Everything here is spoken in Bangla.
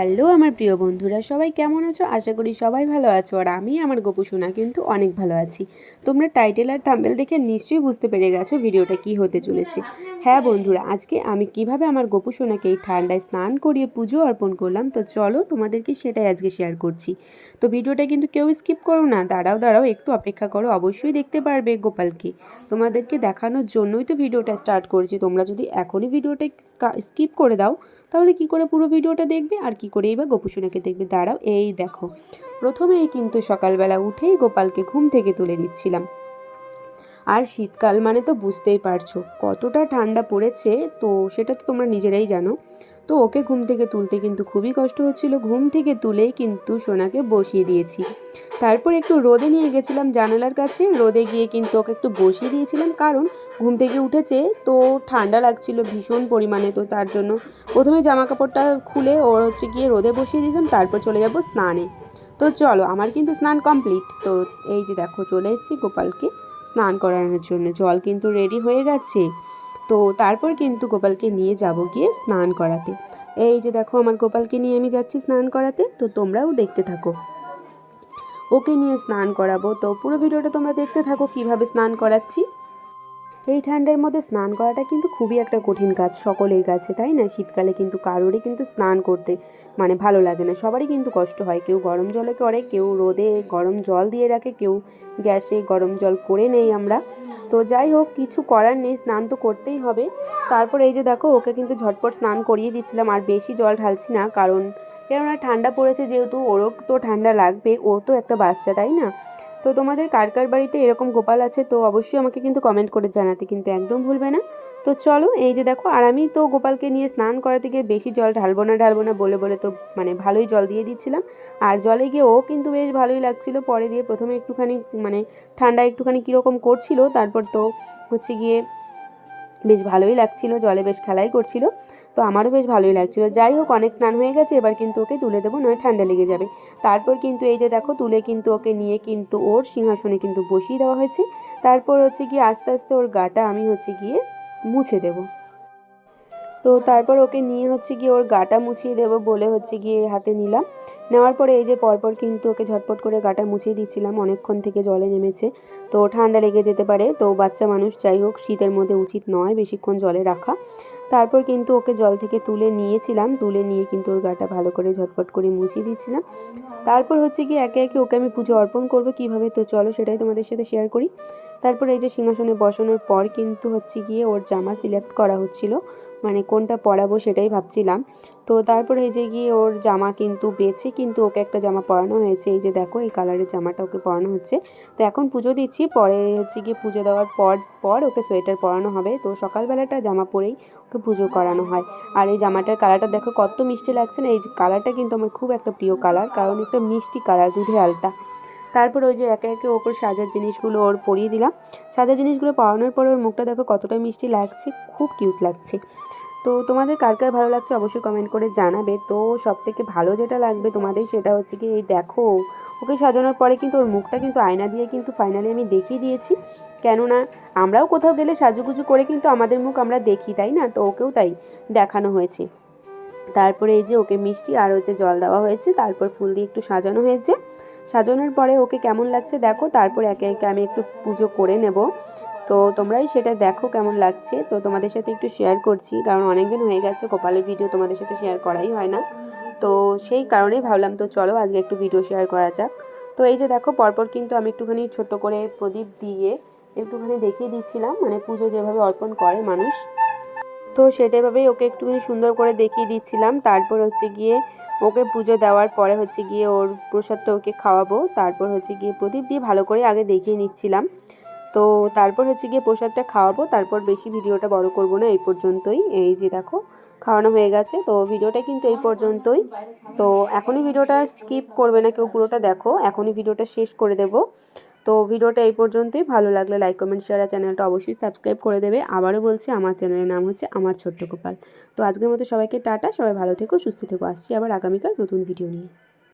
হ্যালো আমার প্রিয় বন্ধুরা, সবাই কেমন আছো? আশা করি সবাই ভালো আছো আর আমি আমার গোপু সোনা কিন্তু অনেক ভালো আছি। তোমরা টাইটেল আর থাম্বেল দেখে নিশ্চয়ই বুঝতে পেরে গেছো ভিডিওটা কি হতে চলেছে। হ্যাঁ বন্ধুরা, আজকে আমি কীভাবে আমার গোপু সোনাকে এই ঠান্ডায় স্নান করিয়ে পুজো অর্পণ করলাম, তো চলো তোমাদেরকে সেটাই আজকে শেয়ার করছি। তো ভিডিওটা কিন্তু কেউ স্কিপ করো না, দাঁড়াও দাঁড়াও, একটু অপেক্ষা করো, অবশ্যই দেখতে পারবে গোপালকে। তোমাদেরকে দেখানোর জন্যই তো ভিডিওটা স্টার্ট করেছি, তোমরা যদি এখনই ভিডিওটা স্কিপ করে দাও, তাহলে কি করে পুরো ভিডিওটা দেখবে আর কি করেই বা গোপুসোনাকে দেখবে, দাঁড়াও, এই দেখো। প্রথমেই কিন্তু সকালবেলা উঠেই গোপালকে ঘুম থেকে তুলে দিচ্ছিলাম। আর শীতকাল মানে তো বুঝতেই পারছ, কতটা ঠান্ডা পড়েছে, তো সেটা তো তোমরা নিজেরাই জানো। তো ওকে ঘুম থেকে তুলতে কিন্তু খুবই কষ্ট হচ্ছিল। ঘুম থেকে তুলেই কিন্তু সোনাকে বসিয়ে দিয়েছি। তারপর একটু রোদে নিয়ে গেছিলাম জানালার কাছে। রোদে গিয়ে কিন্তু ওকে একটু বসিয়ে দিয়েছিলাম। কারণ ঘুম থেকে উঠেছে তো ঠান্ডা লাগছিল ভীষণ পরিমাণে তো তার জন্য। প্রথমে জামা কাপড়টা খুলে ওর হচ্ছে গিয়ে রোদে বসিয়ে দিয়েছিলাম। তারপর চলে যাব স্নানে। তো চলো, আমার কিন্তু স্নান কমপ্লিট। তো এই যে দেখো, চলে এসেছি গোপালকে স্নান করানোর জন্য। জল কিন্তু রেডি হয়ে গেছে। তো তারপর কিন্তু গোপালকে নিয়ে যাব গিয়ে স্নান করাতে। এই যে দেখো আমার গোপালকে নিয়ে আমি যাচ্ছি স্নান করাতে, তো তোমরাও দেখতে থাকো। ওকে নিয়ে স্নান করাবো। তো পুরো ভিডিওটা তোমরা দেখতে থাকো, কীভাবে স্নান করাচ্ছি। এই ঠান্ডার মধ্যে স্নান করাটা কিন্তু খুবই একটা কঠিন কাজ সকলের কাছে, তাই না? শীতকালে কিন্তু কারোরই কিন্তু স্নান করতে মানে ভালো লাগে না। সবারই কিন্তু কষ্ট হয়। কেউ গরম জলে করে, কেউ রোদে গরম জল দিয়ে রাখে, কেউ গ্যাসে গরম জল করে নেই আমরা। তো যাই হোক, কিছু করার নেই, স্নান তো করতেই হবে। তারপর এই যে দেখো, ওকে কিন্তু ঝটপট স্নান করিয়ে দিচ্ছিলাম, আর বেশি জল ঢালছি না, কারণ কেননা ঠান্ডা পড়েছে যেহেতু, ওরও তো ঠান্ডা লাগবে, ও তো একটা বাচ্চা, তাই না? তো তোমাদের কার কার বাড়িতে এরকম গোপাল আছে, তো অবশ্যই আমাকে কিন্তু কমেন্ট করে জানাতে, কিন্তু একদম ভুলবে না। তো চলো, এই যে দেখো, আর আমি তো গোপালকে নিয়ে স্নান করাতে গিয়ে বেশি জল ঢালবো না ঢালবো না বলে বলে তো মানে ভালোই জল দিয়ে দিচ্ছিলাম। আর জলে গিয়ে ও কিন্তু বেশ ভালোই লাগছিল, পরে দিয়ে প্রথমে একটুখানি মানে ঠান্ডা একটুখানি কীরকম করছিল, তারপর তো হচ্ছে গিয়ে বেশ ভালোই লাগছিল, জলে বেশ খেলাই করছিল। তো আমারও বেশ ভালোই লাগছিল। যাই হোক, অনেক স্নান হয়ে গেছে, এবার কিন্তু ওকে তুলে দেবো, নয় ঠান্ডা লেগে যাবে। তারপর কিন্তু এই যে দেখো, তুলে কিন্তু ওকে নিয়ে কিন্তু ওর সিংহাসনে কিন্তু বসিয়ে দেওয়া হয়েছে। তারপর হচ্ছে গিয়ে আস্তে আস্তে ওর গাটা আমি হচ্ছে গিয়ে মুছে দেবো। তো তারপর ওকে নিয়ে হচ্ছে গিয়ে ওর গাটা মুছিয়ে দেবো বলে হচ্ছে গিয়ে হাতে নিলাম। নেওয়ার পরে এই যে পরপর কিন্তু ওকে ঝটপট করে গাটা মুছিয়ে দিচ্ছিলাম, অনেকক্ষণ থেকে জলে নেমেছে। তো ঠান্ডা লেগে যেতে পারে, তো বাচ্চা মানুষ যাই হোক, শীতের মধ্যে উচিত নয় বেশিক্ষণ জলে রাখা। তারপর কিন্তু ওকে জল থেকে তুলে নিয়েছিলাম। তুলে নিয়ে কিন্তু ওর গাটা ভালো করে ঝটপট করে মুছিয়ে দিচ্ছিলাম। তারপর হচ্ছে কি একে একে ওকে আমি পুজো অর্পণ করব কীভাবে তো চলো সেটাই তোমাদের সাথে শেয়ার করি। তারপর এই যে সিংহাসনে বসানোর পর কিন্তু হচ্ছে গিয়ে ওর জামা সিলেক্ট করা হচ্ছিল। মানে কোনটা পরাবো সেটাই ভাবছিলাম। তো তারপরে এই যে গিয়ে ওর জামা কিন্তু বেছে কিন্তু ওকে একটা জামা পরানো হয়েছে। এই যে দেখো, এই কালারের জামাটা ওকে পরানো হচ্ছে। তো এখন পুজো দিচ্ছি, পরে হচ্ছে গিয়ে পুজো দেওয়ার পর পর ওকে সোয়েটার পরানো হবে। তো সকালবেলাটা জামা পরেই ওকে পুজো করানো হয়। আর এই জামাটার কালারটা দেখো, কত মিষ্টি লাগছে না? এই কালারটা কিন্তু আমার খুব একটা প্রিয় কালার, কারণ একটা মিষ্টি কালার দুধে আলতা। তারপর ওই যে একে একে ওপর সাজার জিনিসগুলো ওর পরিয়ে দিলাম। সাজার জিনিসগুলো পরানোর পর ওর মুখটা দেখো কতটা মিষ্টি লাগছে, খুব কিউট লাগছে। তো তোমাদের কার কার ভালো লাগছে অবশ্যই কমেন্ট করে জানাবে। তো সব থেকে ভালো যেটা লাগবে তোমাদের সেটা হচ্ছে কি এই দেখো, ওকে সাজানোর পরে কিন্তু ওর মুখটা কিন্তু আয়না দিয়ে কিন্তু ফাইনালি আমি দেখিয়ে দিয়েছি। কেননা আমরাও কোথাও গেলে সাজুগুজু করে কিন্তু আমাদের মুখ আমরা দেখি, তাই না? তো ওকেও তাই দেখানো হয়েছে। তারপরে এই যে ওকে মিষ্টি আর হচ্ছে জল দেওয়া হয়েছে, তারপর ফুল দিয়ে একটু সাজানো হয়েছে। সাজানোর পরে ওকে কেমন লাগছে দেখো, তারপর একে একে আমি একটু পুজো করে নেব। তো তোমরাই সেটা দেখো কেমন লাগছে। তো তোমাদের সাথে একটু শেয়ার করছি, কারণ অনেক দিন হয়ে গেছে, কপালের ভিডিও তোমাদের সাথে শেয়ার করাই হয় না। তো সেই কারণেই ভাবলাম, তো চলো আজকে একটু ভিডিও শেয়ার করা যাক। তো এই যে দেখো, পরপর কিন্তু আমি একটুখানি ছোট্ট করে প্রদীপ দিয়ে একটুখানি দেখিয়ে দিচ্ছিলাম মানে পুজো যেভাবে অর্পণ করে মানুষ তো সেটাভাবেই ওকে একটুখানি সুন্দর করে দেখিয়ে দিচ্ছিলাম। তারপর হচ্ছে গিয়ে ওকে পুজো দেওয়ার পরে হচ্ছে গিয়ে ওর প্রসাদটা ওকে খাওয়াবো। তারপর হচ্ছে গিয়ে প্রদীপ দিয়ে ভালো করে আগে দেখিয়ে নিচ্ছিলাম। তো তারপর হচ্ছে গিয়ে প্রসাদটা খাওয়াবো। তারপর বেশি ভিডিওটা বড় করব না, এই পর্যন্তই। এই যে দেখো, খাওয়ানো হয়ে গেছে। তো ভিডিওটা কিন্তু এই পর্যন্তই। তো এখনই ভিডিওটা স্কিপ করবে না, কেউ পুরোটা দেখো। এখনই ভিডিওটা শেষ করে দেব। তো ভিডিওটা এই পর্যন্তই। ভালো লাগলে লাইক কমেন্ট শেয়ার আর চ্যানেলটা অবশ্যই সাবস্ক্রাইব করে দেবে। আবারও বলছি, আমার চ্যানেলের নাম হচ্ছে আমার ছোট্ট গোপাল। তো আজকের মতো সবাইকে টাটা, সবাই ভালো থেকো, সুস্থ থেকো। আসছি আবার আগামীকাল নতুন ভিডিও নিয়ে।